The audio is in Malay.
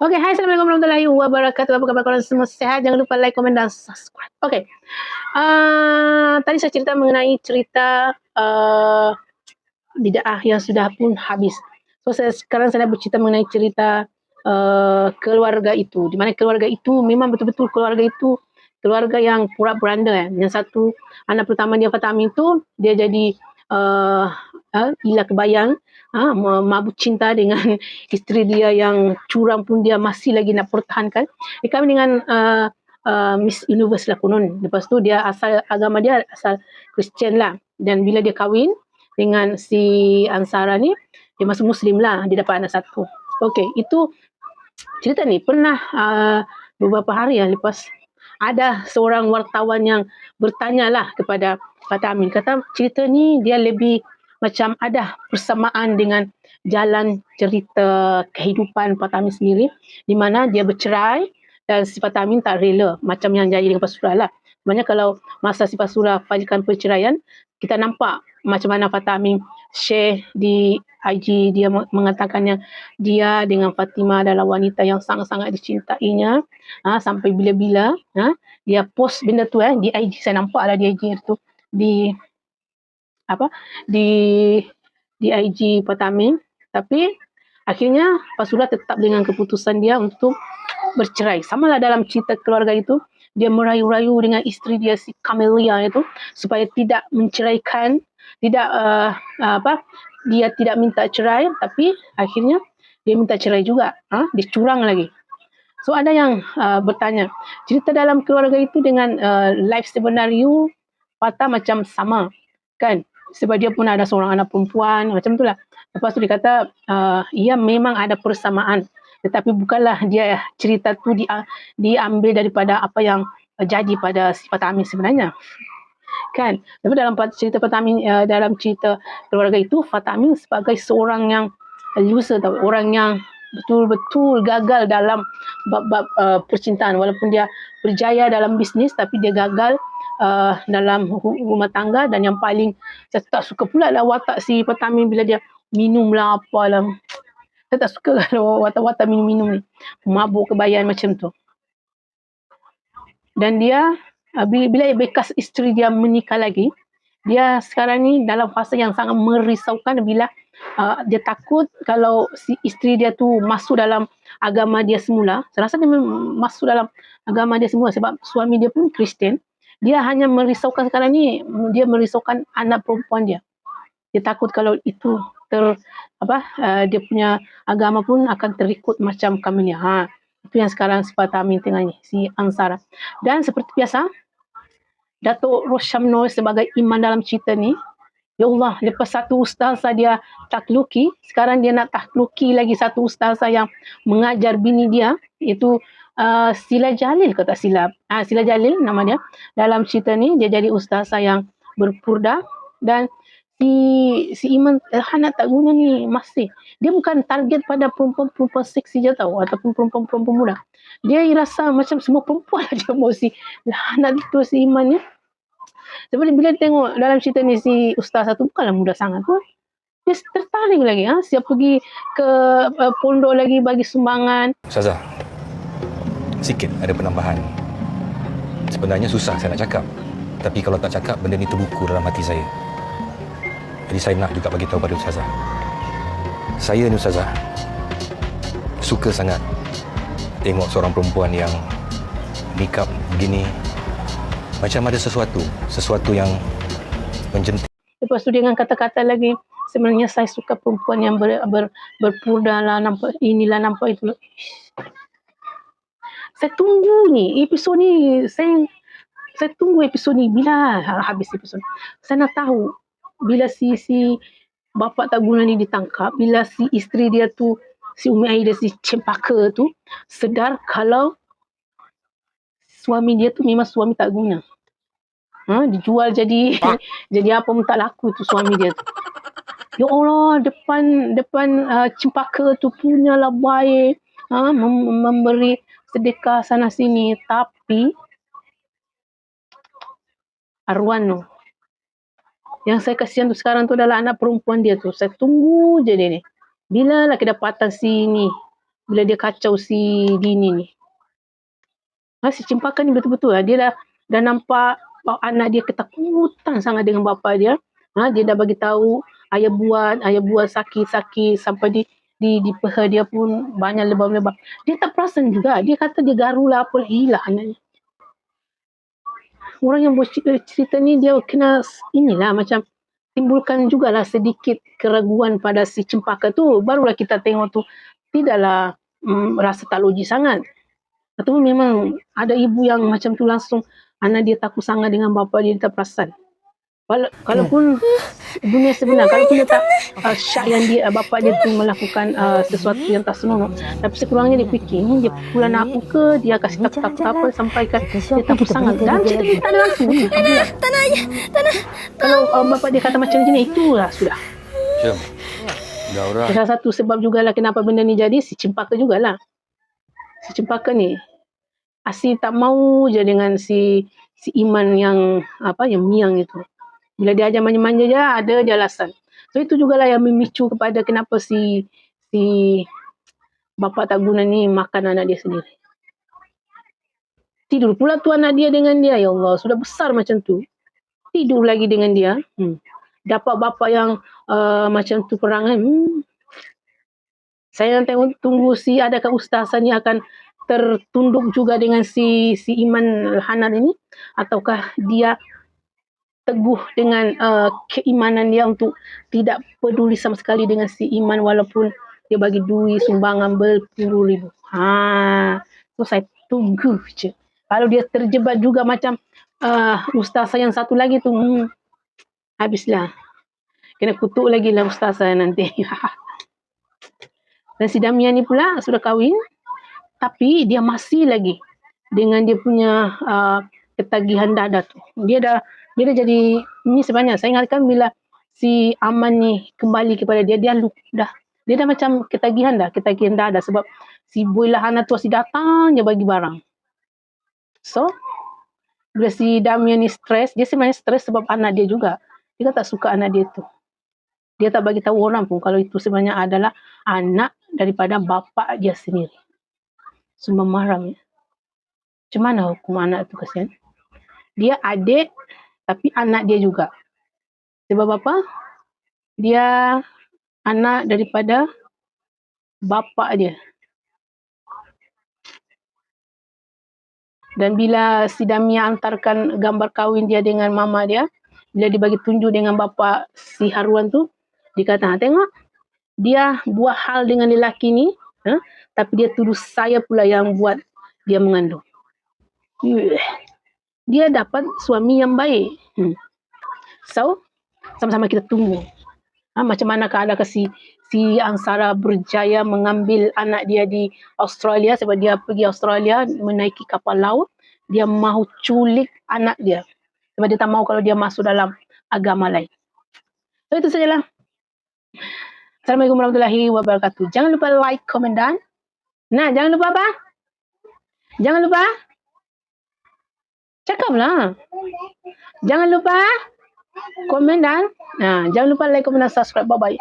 Okay, hai Assalamualaikum warahmatullahi wabarakatuh. Apa khabar korang semua sehat? Jangan lupa like, komen dan subscribe. Okay. Uh, tadi saya cerita mengenai cerita uh, bid'ah yang sudah pun habis. So saya, sekarang saya nak bercerita mengenai cerita uh, keluarga itu. Di mana keluarga itu memang betul-betul keluarga itu keluarga yang pura-puranda. Eh. Yang satu anak pertama dia Fatami itu dia jadi uh, uh, gila kebayang ha, mabuk cinta dengan isteri dia yang curam pun dia masih lagi nak pertahankan. Dia kahwin dengan uh, uh, Miss Universe lah konon. Lepas tu dia asal agama dia asal Christian lah. Dan bila dia kahwin dengan si Ansara ni, dia masuk Muslim lah. Dia dapat anak satu. Okay, itu cerita ni pernah uh, beberapa hari yang lepas ada seorang wartawan yang bertanya lah kepada Fatah Amin. Kata cerita ni dia lebih macam ada persamaan dengan jalan cerita kehidupan Fatami sendiri di mana dia bercerai dan si Fatami tak rela macam yang jadi dengan Pasura lah. Sebenarnya kalau masa si Pasura failkan perceraian, kita nampak macam mana Fatami share di IG dia mengatakan yang dia dengan Fatima adalah wanita yang sangat-sangat dicintainya ha, sampai bila-bila ha, dia post benda tu eh, di IG saya nampak lah di IG tu di apa di di IG Patamin tapi akhirnya Pasula tetap dengan keputusan dia untuk bercerai. Sama lah dalam cerita keluarga itu dia merayu-rayu dengan isteri dia si Camelia itu supaya tidak menceraikan tidak uh, apa dia tidak minta cerai tapi akhirnya dia minta cerai juga. Ha? dia curang lagi. So ada yang uh, bertanya cerita dalam keluarga itu dengan uh, life sebenar you patah macam sama kan sebab dia pun ada seorang anak perempuan macam itulah lepas tu dia kata uh, ia memang ada persamaan. Tetapi bukanlah dia cerita tu dia diambil daripada apa yang jadi pada sifat Amin sebenarnya. Kan? Tapi dalam cerita Fatamin uh, dalam cerita keluarga itu Fatamin sebagai seorang yang loser tau. Orang yang betul-betul gagal dalam bab-bab uh, percintaan. Walaupun dia berjaya dalam bisnes tapi dia gagal uh, dalam rumah tangga dan yang paling saya tak suka pula lah watak si Petamin bila dia minum lah apa lah. Saya tak suka kalau watak-watak minum-minum ni. Mabuk kebayan macam tu. Dan dia, uh, bila bekas isteri dia menikah lagi, dia sekarang ni dalam fasa yang sangat merisaukan bila uh, dia takut kalau si isteri dia tu masuk dalam agama dia semula. Saya rasa dia masuk dalam agama dia semula sebab suami dia pun Kristian dia hanya merisaukan sekarang ni dia merisaukan anak perempuan dia. Dia takut kalau itu ter apa uh, dia punya agama pun akan terikut macam kami ni. Ha itu yang sekarang sifat Amin tengah ni si Ansara dan seperti biasa Datuk Roshamno sebagai imam dalam cerita ni Ya Allah, lepas satu ustazah dia takluki, sekarang dia nak takluki lagi satu ustazah yang mengajar bini dia, iaitu uh, Sila Jalil kata silap. Uh, Sila Jalil nama dia. Dalam cerita ni dia jadi ustazah yang berpurda dan si si Iman Elhana tak guna ni masih. Dia bukan target pada perempuan-perempuan seksi je tau ataupun perempuan-perempuan muda. Dia rasa macam semua perempuan aja mau si Elhana tu si Iman ni. Sebab bila tengok dalam cerita ni si ustazah tu bukanlah muda sangat pun. Dia tertarik lagi ha? Siap pergi ke uh, pondok lagi bagi sumbangan. Ustazah, sikit ada penambahan. Sebenarnya susah saya nak cakap. Tapi kalau tak cakap, benda ni terbuku dalam hati saya. Jadi saya nak juga bagi tahu pada Ustazah. Saya ni Ustazah, suka sangat tengok seorang perempuan yang nikah begini. Macam ada sesuatu, sesuatu yang menjentik. Lepas tu dengan kata-kata lagi, sebenarnya saya suka perempuan yang ber, ber, berpurda lah, nampak inilah, nampak itu saya tunggu ni episod ni saya saya tunggu episod ni. Bila habis episod saya nak tahu bila si si bapa tak guna ni ditangkap bila si isteri dia tu si Umi Aida si Cempaka tu sedar kalau suami dia tu memang suami tak guna. Ha dijual jadi jadi apa pun tak laku tu suami dia tu. Ya Allah depan depan uh, Cempaka tu punyalah baik. Ha mem- memberi sedekah sana sini tapi arwan tu yang saya kasihan tu sekarang tu adalah anak perempuan dia tu saya tunggu je dia ni bila lah kedapatan sini bila dia kacau si Dini ni. Si Cempaka ni betul-betul lah. Dia dah, dah nampak oh, anak dia ketakutan sangat dengan bapa dia. Ha, dia dah bagi tahu ayah buat, ayah buat sakit-sakit sampai di di di peha dia pun banyak lebam-lebam. Dia tak perasan juga. Dia kata dia garulah apa hilah anaknya. Orang yang buat cerita ni dia kena inilah macam timbulkan jugalah sedikit keraguan pada si cempaka tu. Barulah kita tengok tu tidaklah mm, rasa tak logis sangat. Atau memang ada ibu yang macam tu langsung anak dia takut sangat dengan bapa dia tak perasan. Wala, kalaupun dunia sebenar, kalaupun dia tak uh, syak yang dia, uh, bapa dia tu melakukan uh, sesuatu yang tak senonoh. Tapi sekurangnya dia fikir, ni dia pula nak apa ke, dia kasih takut-takut apa, sampai kan dia takut sangat. Dan cerita ni tak ada langsung. Tak nak, ayah. Tak nak. Kalau uh, bapa dia kata macam ni, itulah sudah. Syam. Daura. Salah satu sebab jugalah kenapa benda ni jadi, si cempaka jugalah. Si cempaka ni, Asyik tak mau je dengan si si Iman yang apa yang miang itu. Bila dia ajar manja-manja je ada dia alasan. So itu jugalah yang memicu kepada kenapa si si bapa tak guna ni makan anak dia sendiri. Tidur pula tu anak dia dengan dia. Ya Allah, sudah besar macam tu. Tidur lagi dengan dia. Hmm. Dapat bapa yang uh, macam tu perangan. Hmm. Saya nanti tunggu si adakah ustazah ni akan tertunduk juga dengan si si Iman Hanan ini ataukah dia teguh dengan uh, keimanan dia untuk tidak peduli sama sekali dengan si Iman walaupun dia bagi duit sumbangan berpuluh ribu. Ha, so saya tunggu je. Kalau dia terjebak juga macam uh, ustazah yang satu lagi tu, hmm, habislah. Kena kutuk lagi lah ustazah nanti. Dan si Damian ni pula sudah kahwin, tapi dia masih lagi dengan dia punya uh, ketagihan dada tu. Dia dah dia jadi ni sebenarnya saya ingatkan bila si Aman ni kembali kepada dia dia dah dia dah macam ketagihan dah ketagihan dah dah sebab si boy lahana tu si datang je bagi barang so bila si Damian ni stres dia sebenarnya stres sebab anak dia juga dia tak suka anak dia tu dia tak bagi tahu orang pun kalau itu sebenarnya adalah anak daripada bapa dia sendiri semua mahram ya. Macam mana hukum anak tu kasihan? Dia adik tapi anak dia juga. Sebab apa? Dia anak daripada bapa dia. Dan bila si Damia antarkan gambar kahwin dia dengan mama dia, bila dia bagi tunjuk dengan bapa si Haruan tu, dia kata, ha, tengok, dia buat hal dengan lelaki ni, ha? tapi dia tuduh saya pula yang buat dia mengandung. Yuh dia dapat suami yang baik. Hmm. So, sama-sama kita tunggu. Ha, macam mana keadaan si, si Angsara berjaya mengambil anak dia di Australia sebab dia pergi Australia menaiki kapal laut. Dia mahu culik anak dia. Sebab dia tak mahu kalau dia masuk dalam agama lain. So, itu sajalah. Assalamualaikum warahmatullahi wabarakatuh. Jangan lupa like, komen dan Nah, jangan lupa apa? Jangan lupa Cakaplah. Jangan lupa komen dan nah, jangan lupa like, komen dan subscribe. Bye-bye.